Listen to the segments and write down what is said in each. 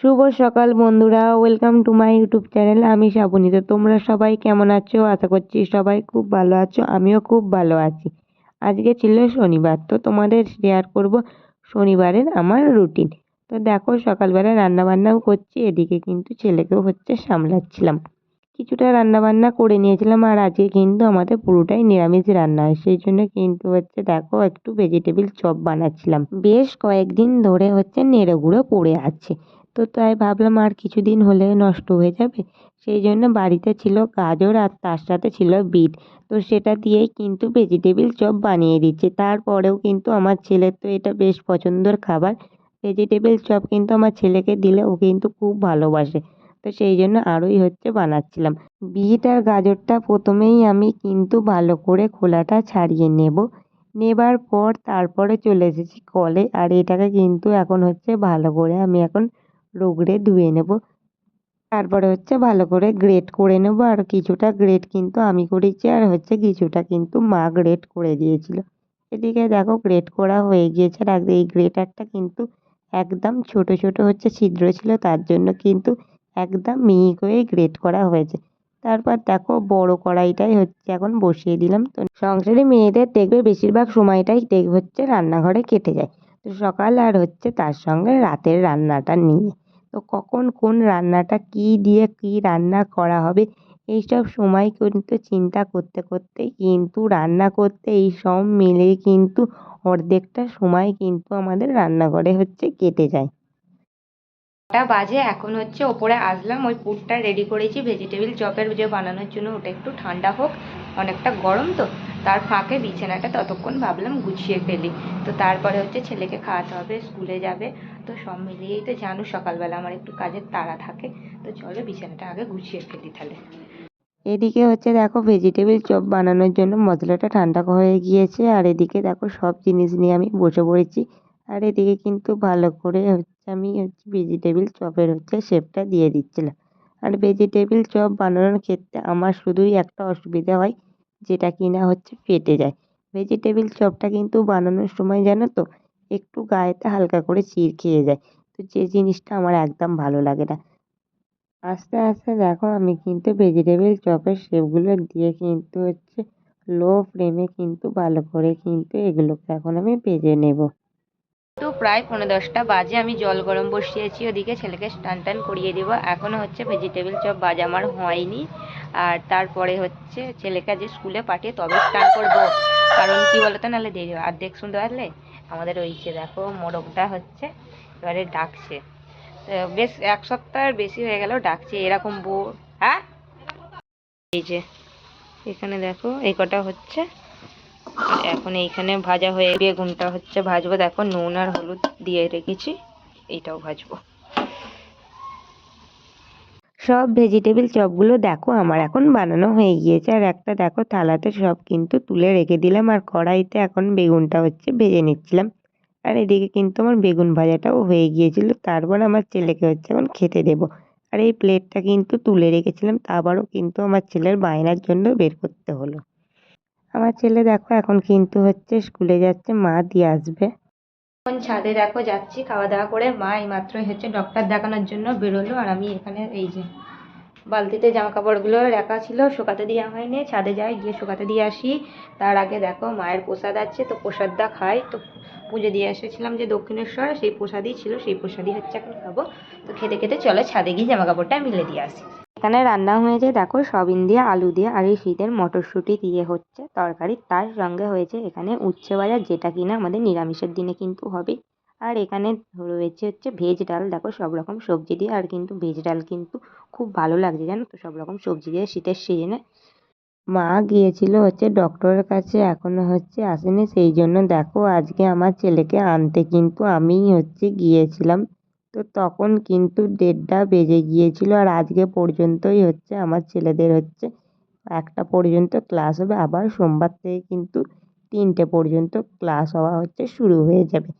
শুভ সকাল বন্ধুরা welcome to my YouTube channel আমি শ্রাবণী তো তোমরা সবাই কেমন আছো? আশা করছি সবাই খুব ভালো আছো, আমিও খুব ভালো আছি। আজকে ছিল শনিবার, তো তোমাদের শেয়ার করব শনিবারের আমার রুটিন তো দেখো, সকালবেলা রান্নাবান্নাও করছি, এদিকে কিন্তু ছেলেকেও হচ্ছে সামলাচ্ছিলাম। কিছুটা রান্নাবান্না করে নিয়েছিলাম, আর আজকে কিন্তু আমাদের পুরোটাই নিরামিষ রান্না হয়, সেই জন্য কিন্তু হচ্ছে দেখো, একটু ভেজিটেবিল চপ বানাচ্ছিলাম। বেশ কয়েকদিন ধরে হচ্ছে নেড়ে গুঁড়ো পড়ে আছে। তো তাই ভাবলাম আর কিছুদিন হলে নষ্ট হয়ে যাবে। সেই জন্য বাড়িতে ছিল গাজর আর তার সাথে ছিল বিট। তো সেটা দিয়েই কিন্তু ভেজিটেবিল চপ বানিয়ে দিচ্ছি। তারপরেও কিন্তু আমার ছেলের তো এটা বেশ পছন্দের খাবার। ভেজিটেবিল চপ কিন্তু আমার ছেলেকে দিলে ও কিন্তু খুব ভালোবাসে। তো সেই জন্য আরোই হচ্ছে বানাচ্ছিলাম। বিট আর গাজরটা প্রথমেই আমি কিন্তু ভালো করে খোলাটা ছাড়িয়ে নেব। নেবার পর তারপরে চলে এসেছি কলে। আর এটাকে কিন্তু এখন হচ্ছে ভালো করে আমি এখন রগড়ে ধুয়ে নেব। তারপরে হচ্ছে ভালো করে গ্রেট করে নেব। আর কিছুটা গ্রেট কিন্তু আমি করেছি, আর হচ্ছে কিছুটা কিন্তু মা গ্রেট করে দিয়েছিল। এদিকে দেখো গ্রেট করা হয়ে গিয়েছে। আর এই গ্রেটারটা কিন্তু একদম ছোট ছোট হচ্ছে ছিদ্র ছিল। তার জন্য কিন্তু একদম মিহি করে গ্রেট করা হয়েছে। তারপর দেখো বড় কড়াইটাই হচ্ছে এখন বসিয়ে দিলাম। তো সংসারে মেয়েদের দেখবে বেশিরভাগ সময়টাই দেখবে হচ্ছে রান্নাঘরে কেটে যায়। তো সকাল আর হচ্ছে তার সঙ্গে রাতের রান্নাটা নিয়ে। তো কখন কোন রান্নাটা কী দিয়ে কী রান্না করা হবে, এইসব সময় কিন্তু চিন্তা করতে করতে কিন্তু রান্না করতে এই সব মিলে কিন্তু অর্ধেকটা সময় কিন্তু আমাদের রান্নাঘরে হচ্ছে কেটে যায়। টা বাজে এখন হচ্ছে ওপরে আসলাম, ওই পুরটা রেডি করেছি ভেজিটেবিল চপের যে বানানোর জন্য ওটা একটু ঠান্ডা হোক, অনেকটা গরম তো, তার ফাঁকে বিছানাটা ততক্ষণ ভাবলাম গুছিয়ে ফেলি। তো তারপরে হচ্ছে ছেলেকে খাওয়াতে হবে, স্কুলে যাবে তো সব মিলিয়েই তো জানো সকালবেলা আমার একটু কাজের তাড়া থাকে। তো চলো বিছানাটা আগে গুছিয়ে ফেলি তাহলে। এদিকে হচ্ছে দেখো ভেজিটেবিল চপ বানানোর জন্য মশলাটা ঠান্ডা হয়ে গিয়েছে, আর এদিকে দেখো সব জিনিস নিয়ে আমি বসে পড়েছি। আর এদিকে কিন্তু ভালো করে হচ্ছে আমি হচ্ছে ভেজিটেবিল চপের হচ্ছে শেপটা দিয়ে দিচ্ছিলাম। আর ভেজিটেবিল চপ বানানোর ক্ষেত্রে আমার শুধুই একটা অসুবিধা হয়, যেটা কিনা হচ্ছে ফেটে যায়। ভেজিটেবিল চপটা কিন্তু বানানোর সময় জানো তো একটু গায়েতে হালকা করে চির খেয়ে যায়। তো যে জিনিসটা আমার একদম ভালো লাগে না। আস্তে আস্তে দেখো আমি কিন্তু ভেজিটেবিল চপের শেপগুলো দিয়ে কিন্তু হচ্ছে লো ফ্লেমে কিন্তু ভালো করে কিন্তু এগুলোকে এখন আমি ভেজে নেব। তো প্রায় পনেরো দশটা বাজে, আমি জল গরম বসিয়েছি, ওদিকে ছেলেকে স্নান টান করিয়ে দেবো। এখনও হচ্ছে ভেজিটেবিল চপ বাজা আমার হয়নি। আর তারপরে হচ্ছে ছেলেকে যে স্কুলে পাঠিয়ে তবে স্নান করব। কারণ কি বলতো, নাহলে দেরি হয়। অর্ধেক শুনতে পারলে আমাদের ওই যে দেখো মোরগটা হচ্ছে, এবারে ডাকছে। বেশ এক সপ্তাহের বেশি হয়ে গেল ডাকছে, এরকম বউ হ্যাঁ? এই যে, এখানে দেখো, এই কটা হচ্ছে। এখন এইখানে ভাজা হয়ে বেগুনটা হচ্ছে, ভাজবো দেখো, নুন আর হলুদ দিয়ে রেখেছি, এইটাও ভাজবো। সব ভেজিটেবিল চপগুলো দেখো, আমার এখন বানানো হয়ে গিয়েছে। আর একটা দেখো, থালাতে সব কিন্তু তুলে রেখে দিলাম। আর কড়াইতে এখন বেগুনটা হচ্ছে ভেজে নিচ্ছিলাম। আর এদিকে কিন্তু আমার বেগুন ভাজাটাও হয়ে গিয়েছিল। তারপর আমার ছেলেকে হচ্ছে এখন খেতে দেবো। আর এই প্লেটটা কিন্তু তুলে রেখেছিলাম। তা আবারও কিন্তু আমার ছেলের বায়নার জন্য বের করতে হলো। আমার ছেলে দেখো, এখন কিন্তু হচ্ছে স্কুলে যাচ্ছে। মা দিয়ে আসবে। এখন ছাদে দেখো, যাচ্ছি, খাওয়া দাওয়া করে মা এই মাত্রই হচ্ছে ডক্টর দেখানোর জন্য বেরোলো আর আমি এখানে এই যে বালতিতে জামা কাপড়গুলো রাখা ছিল, শুকাতে দেওয়া হয়নি। ছাদে যাই, গিয়ে শুকাতে দিয়ে আসি। তার আগে দেখো, মায়ের প্রসাদ আছে, তো প্রসাদটা খাই। তো পুজো দিয়ে এসেছিলাম যে দক্ষিণেশ্বর, সেই প্রসাদই ছিল, সেই প্রসাদই হচ্ছে এখন খাব। তো খেতে খেতে চলো, ছাদে গিয়ে জামা কাপড়টা মিলে দিয়ে আসি। এখানে রান্না হয়েছে, দেখো সবিন দিয়ে, আলু দিয়ে, আর এই শীতের মটরশুঁটি দিয়ে হচ্ছে তরকারি। তার সঙ্গে হয়েছে এখানে উচ্ছে ভাজা, যেটা কিনা আমাদের নিরামিষের দিনে কিন্তু হবে। আর এখানে রয়েছে হচ্ছে ভেজ ডাল, দেখো, সব রকম সবজি দিয়ে। আর কিন্তু ভেজ ডাল কিন্তু খুব ভালো লাগছে, জানো তো, সব রকম সবজি দিয়ে শীতের সিজনে মা গিয়েছিল হচ্ছে ডক্টরের কাছে, এখনও হচ্ছে আসেনি। সেই জন্য দেখো, আজকে আমার ছেলেকে আনতে কিন্তু আমিই হচ্ছে গিয়েছিলাম। তো তখন কিন্তু দেড়টা বেজে গিয়েছিল আর আজকে পর্যন্তই হচ্ছে, আমার ছেলেদের হচ্ছে একটা পর্যন্ত ক্লাস হবে। আবার সোমবার থেকে কিন্তু তিনটে পর্যন্ত ক্লাস হওয়া হচ্ছে, শুরু হয়ে যাবে।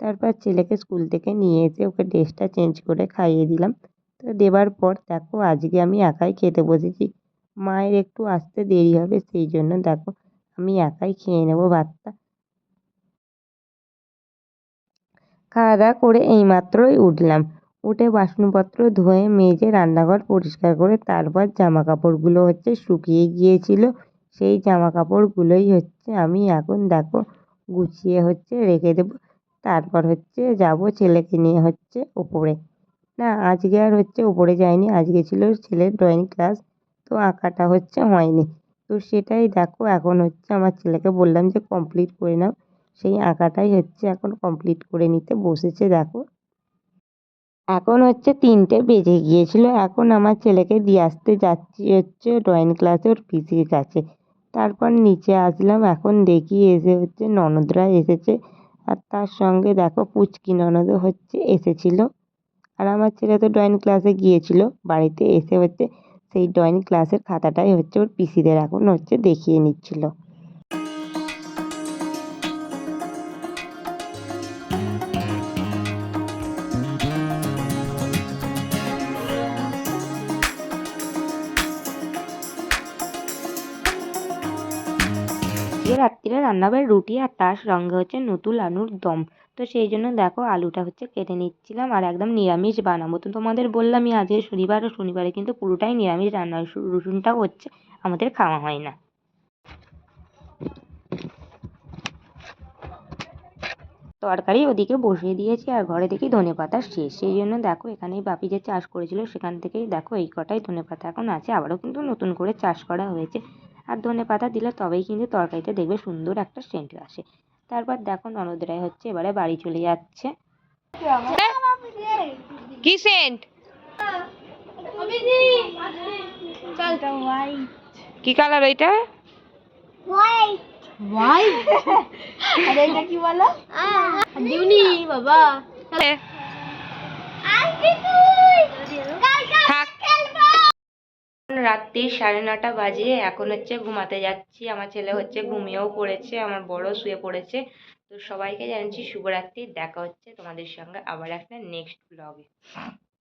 তারপর ছেলেকে স্কুল থেকে নিয়ে এসে ওকে ড্রেসটা চেঞ্জ করে খাইয়ে দিলাম। তো দেওয়ার পর দেখো আজকে আমি একাই খেতে বসেছি। মায়ের একটু আসতে দেরি হবে, সেই জন্য দেখো আমি একাই খেয়ে নেব ভাতটা। খাওয়া দাওয়া করে এইমাত্রই উঠলাম। উঠে বাসনপত্র ধুয়ে মেজে রান্নাঘর পরিষ্কার করে তারপর জামা কাপড়গুলো হচ্ছে শুকিয়ে গিয়েছিল। সেই জামা কাপড়গুলোই হচ্ছে আমি এখন দেখো গুছিয়ে হচ্ছে রেখে দেবো। তারপর হচ্ছে যাব ছেলেকে নিয়ে হচ্ছে ওপরে। না, আজকে আর হচ্ছে ওপরে যাইনি, আজকে ছিল ছেলের ড্রয়িং ক্লাস, তো আঁকাটা হচ্ছে হয়নি। তো সেটাই দেখো, এখন হচ্ছে আমার ছেলেকে বললাম যে কমপ্লিট করে নাও। সেই আঁকাটাই হচ্ছে এখন কমপ্লিট করে নিতে বসেছে, দেখো। এখন হচ্ছে তিনটে বেজে গিয়েছিল, এখন আমার ছেলেকে দিয়ে আসতে যাচ্ছি হচ্ছে ড্রয়িং ক্লাসে ওর পিসির কাছে তারপর নিচে আসলাম, এখন দেখি এসে হচ্ছে ননদরা এসেছে। আর তার সঙ্গে দেখো পুচকি ননদও হচ্ছে এসেছিল। আর আমার ছেলে তো ড্রয়িং ক্লাসে গিয়েছিল, বাড়িতে এসে হচ্ছে সেই ড্রয়িং ক্লাসের খাতাটাই হচ্ছে ওর পিসিদের এখন হচ্ছে দেখিয়ে নিচ্ছিল। আজকে রাত্রিরে রান্না হবে রুটি আর তার সঙ্গে হচ্ছে নতুন আলুর দম। তো সেই জন্য দেখো আলুটা হচ্ছে কেটে নিচ্ছিলাম আর একদম নিরামিষ বানাবো। তো তোমাদের বললামই আজকে শনিবার ও শনিবারে কিন্তু পুরোটাই নিরামিষ রান্না রসুনটাও হচ্ছে, আমাদের খাওয়া হয় না। তরকারি ওদিকে বসিয়ে দিয়েছি আর ঘরে দেখি ধনে পাতা শেষ। সেই জন্য দেখো এখানেই বাপি যে চাষ করেছিল সেখান থেকেই দেখো এই কটাই ধনে পাতা এখন আছে। আবারও কিন্তু নতুন করে চাষ করা হয়েছে। আর ধনে পাতা দিলে তবেই কিন্তু তরকারিতে দেখবে সুন্দর একটা সেন্ট আসে। তারপর দেখো ননদরাই হচ্ছে এবারে বাড়ি চলে যাচ্ছে। কি সেন্ট কি কালার ওইটা? আরে এটা কি বলো? বাবা। থাক রাত্রি সাড়ে নটা বাজে। এখন হচ্ছে ঘুমাতে যাচ্ছি। আমার ছেলে হচ্ছে ঘুমিয়েও পড়েছে, আমার বড় শুয়ে পড়েছে। তো সবাইকে জানাচ্ছি শুভরাত্রি। দেখা হচ্ছে তোমাদের সঙ্গে আবার একটা নেক্সট ব্লগে